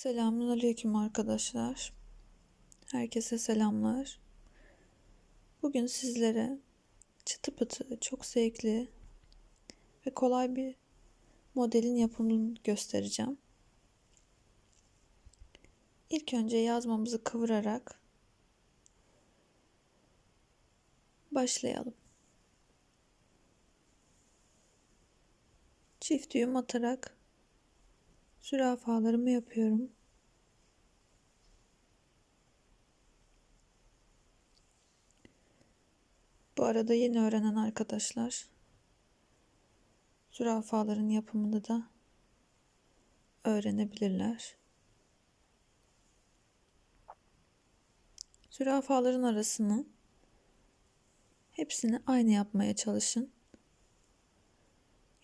Selamünaleyküm arkadaşlar. Herkese selamlar. Bugün sizlere çıtı pıtı çok zevkli ve kolay bir modelin yapımını göstereceğim. İlk önce yazmamızı kıvırarak başlayalım. Çift düğüm atarak zürafalarımı yapıyorum. Bu arada yeni öğrenen arkadaşlar zürafaların yapımını da öğrenebilirler. Zürafaların arasını hepsini aynı yapmaya çalışın.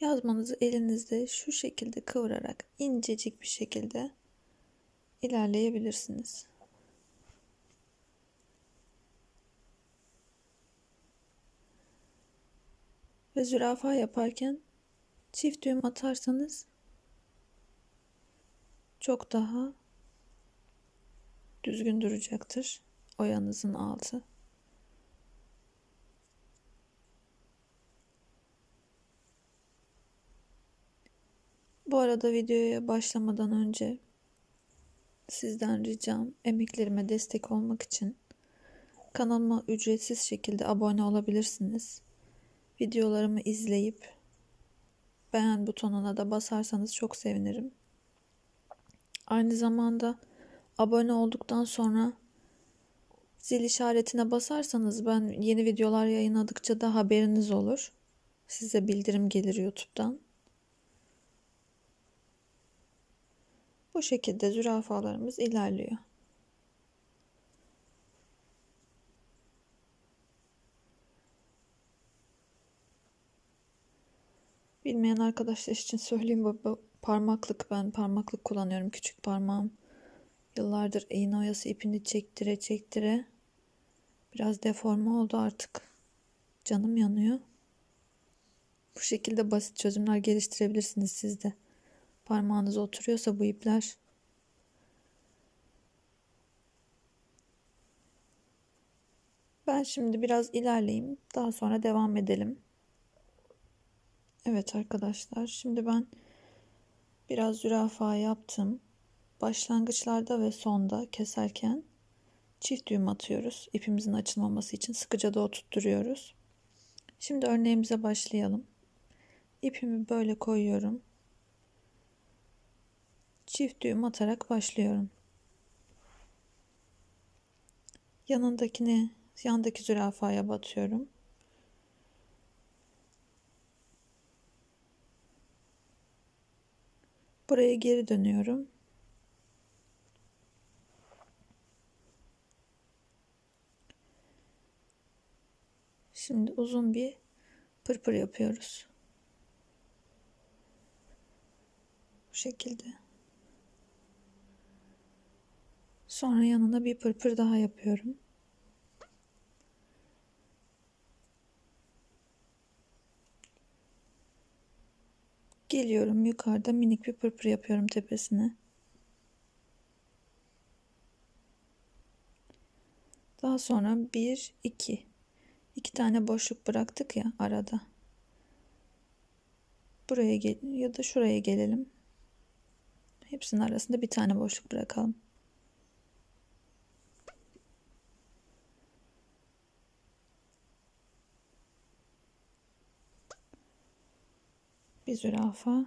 Yazmanızı elinizde şu şekilde kıvırarak incecik bir şekilde ilerleyebilirsiniz. Ve zürafa yaparken çift düğüm atarsanız çok daha düzgün duracaktır oyanızın altı. Bu arada videoya başlamadan önce sizden ricam emeklerime destek olmak için kanalıma ücretsiz şekilde abone olabilirsiniz. Videolarımı izleyip beğen butonuna da basarsanız çok sevinirim. Aynı zamanda abone olduktan sonra zil işaretine basarsanız ben yeni videolar yayınladıkça da haberiniz olur. Size bildirim gelir YouTube'dan. Bu şekilde zürafalarımız ilerliyor. Bilmeyen arkadaşlar için söyleyeyim bu, parmaklık ben parmaklık kullanıyorum küçük parmağım. Yıllardır iğne oyası ipini çektire çektire biraz deforme oldu artık. Canım yanıyor. Bu şekilde basit çözümler geliştirebilirsiniz siz de parmağınıza oturuyorsa bu ipler Ben şimdi biraz ilerleyeyim. Daha sonra devam edelim. Evet arkadaşlar. Şimdi ben biraz zürafa yaptım. Başlangıçlarda ve sonda keserken çift düğüm atıyoruz. İpimizin açılmaması için sıkıca da oturtturuyoruz. Şimdi örneğimize başlayalım. İpimi böyle koyuyorum çift düğüm atarak başlıyorum. Yanındakine, yandaki zürafaya batıyorum. Buraya geri dönüyorum. Şimdi uzun bir pırpır yapıyoruz. Bu şekilde. Sonra yanına bir pırpır daha yapıyorum. Geliyorum yukarıda minik bir pırpır yapıyorum tepesine. Daha sonra bir, iki. iki tane boşluk bıraktık ya arada. Buraya gel ya da şuraya gelelim. Hepsinin arasında bir tane boşluk bırakalım. Bir zürafa.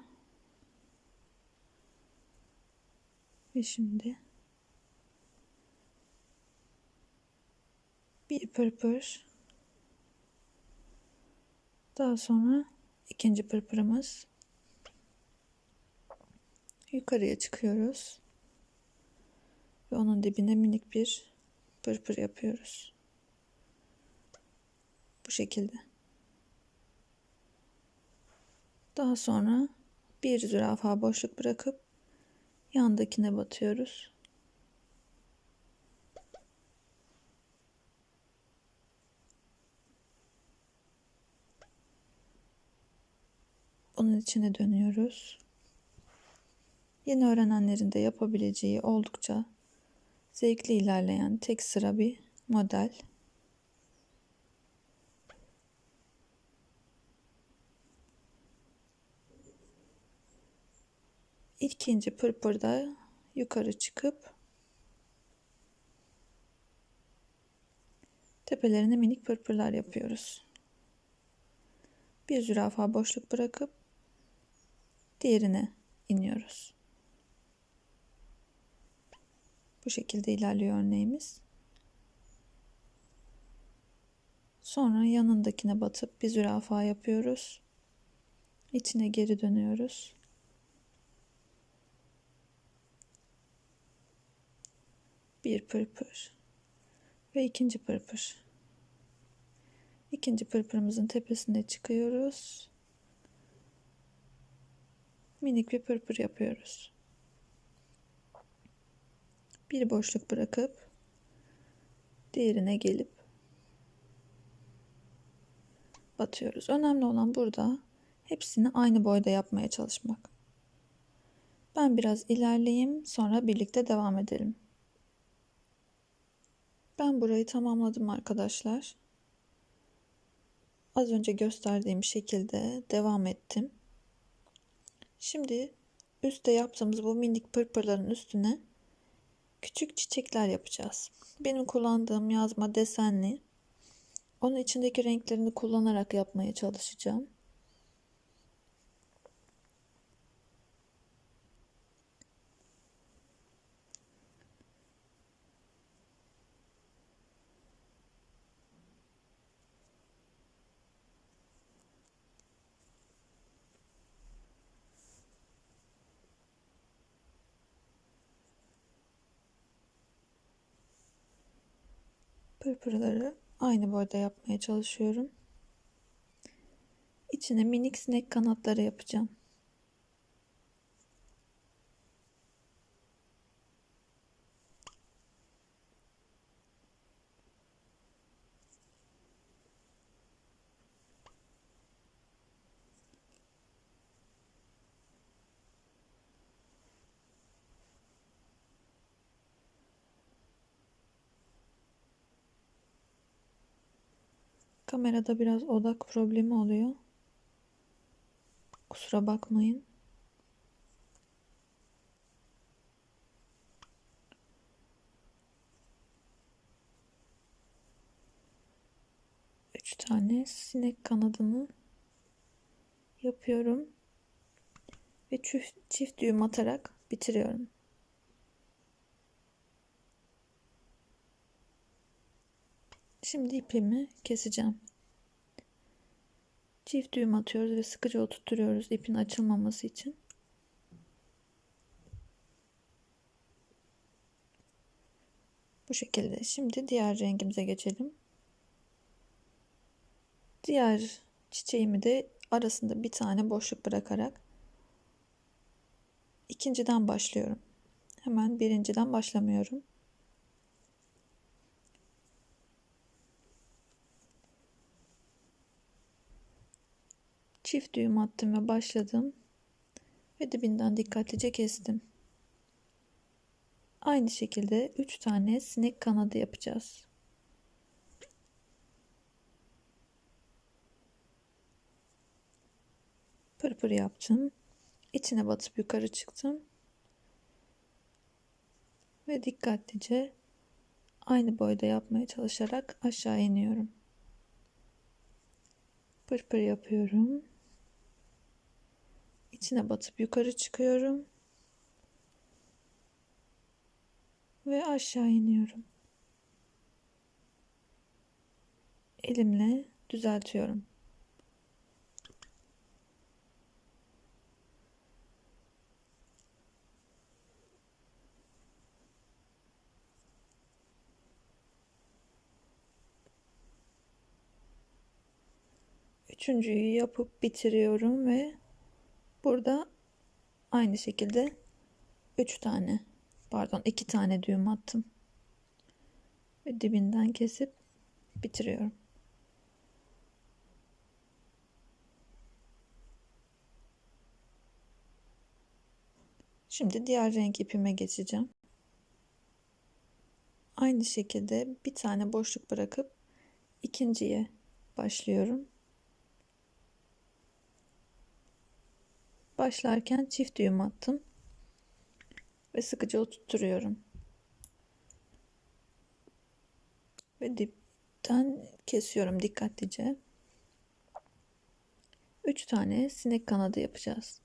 Ve şimdi bir pırpır. Daha sonra ikinci pırpırımız. Yukarıya çıkıyoruz. Ve onun dibine minik bir pırpır yapıyoruz. Bu şekilde daha sonra bir zürafa boşluk bırakıp yandakine batıyoruz. Bunun içine dönüyoruz. Yeni öğrenenlerin de yapabileceği oldukça zevkli ilerleyen tek sıra bir model. İkinci pırpırda yukarı çıkıp tepelerine minik pırpırlar yapıyoruz. Bir zürafa boşluk bırakıp diğerine iniyoruz. Bu şekilde ilerliyor örneğimiz. Sonra yanındakine batıp bir zürafa yapıyoruz. İçine geri dönüyoruz. Bir pırpır ve ikinci pırpır. İkinci pırpırımızın tepesine çıkıyoruz. Minik bir pırpır yapıyoruz. Bir boşluk bırakıp diğerine gelip batıyoruz. Önemli olan burada hepsini aynı boyda yapmaya çalışmak. Ben biraz ilerleyeyim, sonra birlikte devam edelim. Ben burayı tamamladım arkadaşlar. Az önce gösterdiğim şekilde devam ettim. Şimdi üstte yaptığımız bu minik pırpırların üstüne küçük çiçekler yapacağız. Benim kullandığım yazma desenli. Onun içindeki renklerini kullanarak yapmaya çalışacağım. Pırpırları aynı boyda yapmaya çalışıyorum. İçine minik sinek kanatları yapacağım. Kamerada biraz odak problemi oluyor. Kusura bakmayın. Üç tane sinek kanadını yapıyorum. Ve çift, çift düğüm atarak bitiriyorum. Şimdi ipimi keseceğim. Çift düğüm atıyoruz ve sıkıca oturtuyoruz ipin açılmaması için. Bu şekilde. Şimdi diğer rengimize geçelim. Diğer çiçeğimi de arasında bir tane boşluk bırakarak ikinciden başlıyorum. Hemen birinciden başlamıyorum. Çift düğüm attım ve başladım. Ve dibinden dikkatlice kestim. Aynı şekilde 3 tane sinek kanadı yapacağız. Pırpır yaptım. İçine batıp yukarı çıktım. Ve dikkatlice aynı boyda yapmaya çalışarak aşağı iniyorum. Pırpır yapıyorum içine batıp yukarı çıkıyorum. Ve aşağı iniyorum. Elimle düzeltiyorum. Üçüncüyü yapıp bitiriyorum ve Burada aynı şekilde 3 tane pardon 2 tane düğüm attım. Ve dibinden kesip bitiriyorum. Şimdi diğer renk ipime geçeceğim. Aynı şekilde bir tane boşluk bırakıp ikinciye başlıyorum. Başlarken çift düğüm attım ve sıkıca oturtuyorum. Ve dipten kesiyorum dikkatlice. 3 tane sinek kanadı yapacağız.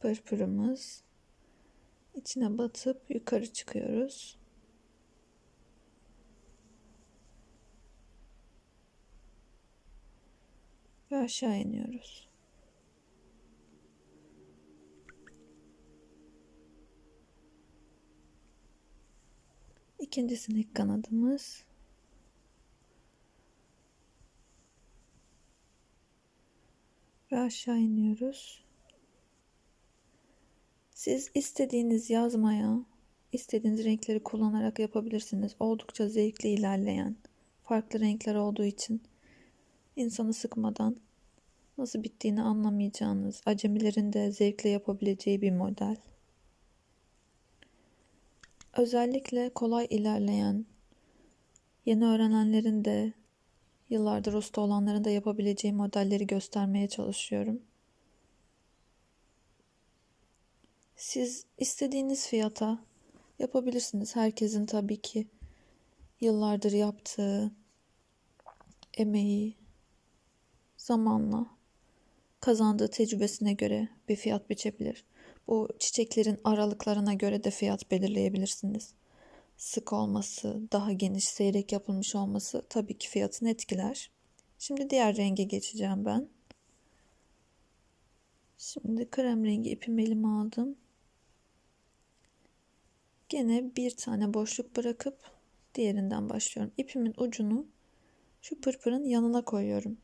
Pırpırımız içine batıp yukarı çıkıyoruz. Aşağı iniyoruz. İkinci sinek kanadımız ve aşağı iniyoruz. Siz istediğiniz yazmaya, istediğiniz renkleri kullanarak yapabilirsiniz. Oldukça zevkli ilerleyen, farklı renkler olduğu için insanı sıkmadan nasıl bittiğini anlamayacağınız, acemilerin de zevkle yapabileceği bir model. Özellikle kolay ilerleyen, yeni öğrenenlerin de yıllardır usta olanların da yapabileceği modelleri göstermeye çalışıyorum. Siz istediğiniz fiyata yapabilirsiniz. Herkesin tabii ki yıllardır yaptığı emeği zamanla kazandığı tecrübesine göre bir fiyat biçebilir. Bu çiçeklerin aralıklarına göre de fiyat belirleyebilirsiniz. Sık olması, daha geniş, seyrek yapılmış olması tabii ki fiyatını etkiler. Şimdi diğer renge geçeceğim ben. Şimdi krem rengi ipimi elime aldım. Gene bir tane boşluk bırakıp diğerinden başlıyorum. İpimin ucunu şu pırpırın yanına koyuyorum.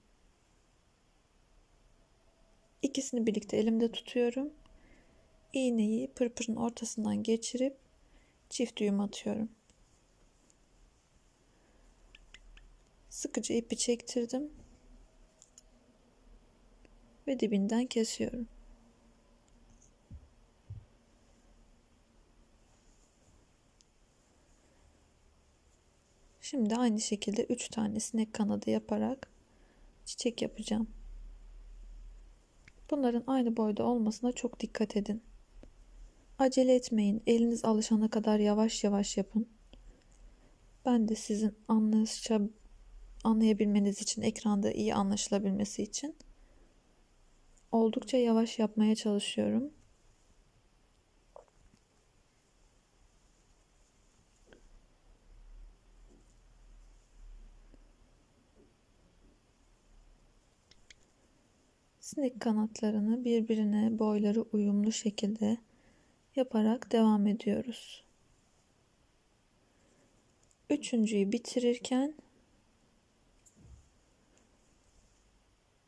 İkisini birlikte elimde tutuyorum. İğneyi pırpırın ortasından geçirip çift düğüm atıyorum. Sıkıca ipi çektirdim ve dibinden kesiyorum. Şimdi aynı şekilde 3 tane sinek kanadı yaparak çiçek yapacağım. Bunların aynı boyda olmasına çok dikkat edin. Acele etmeyin. Eliniz alışana kadar yavaş yavaş yapın. Ben de sizin anlaşça anlayabilmeniz için, ekranda iyi anlaşılabilmesi için oldukça yavaş yapmaya çalışıyorum. Sinek kanatlarını birbirine boyları uyumlu şekilde yaparak devam ediyoruz. Üçüncüyü bitirirken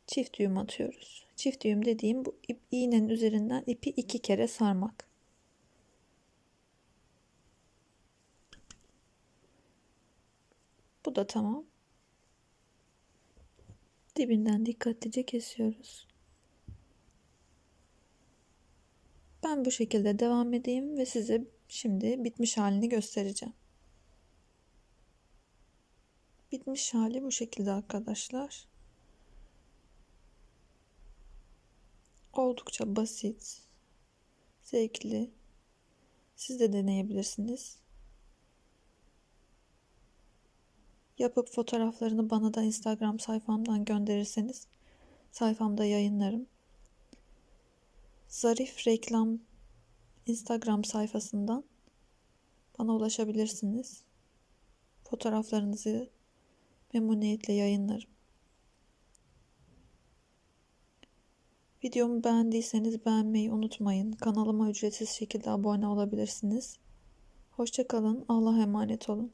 çift düğüm atıyoruz. Çift düğüm dediğim bu ip, iğnenin üzerinden ipi iki kere sarmak. Bu da tamam. Dibinden dikkatlice kesiyoruz. Ben bu şekilde devam edeyim ve size şimdi bitmiş halini göstereceğim. Bitmiş hali bu şekilde arkadaşlar. Oldukça basit, zevkli. Siz de deneyebilirsiniz. Yapıp fotoğraflarını bana da Instagram sayfamdan gönderirseniz sayfamda yayınlarım. Zarif Reklam Instagram sayfasından bana ulaşabilirsiniz. Fotoğraflarınızı memnuniyetle yayınlarım. Videomu beğendiyseniz beğenmeyi unutmayın. Kanalıma ücretsiz şekilde abone olabilirsiniz. Hoşçakalın. Allah'a emanet olun.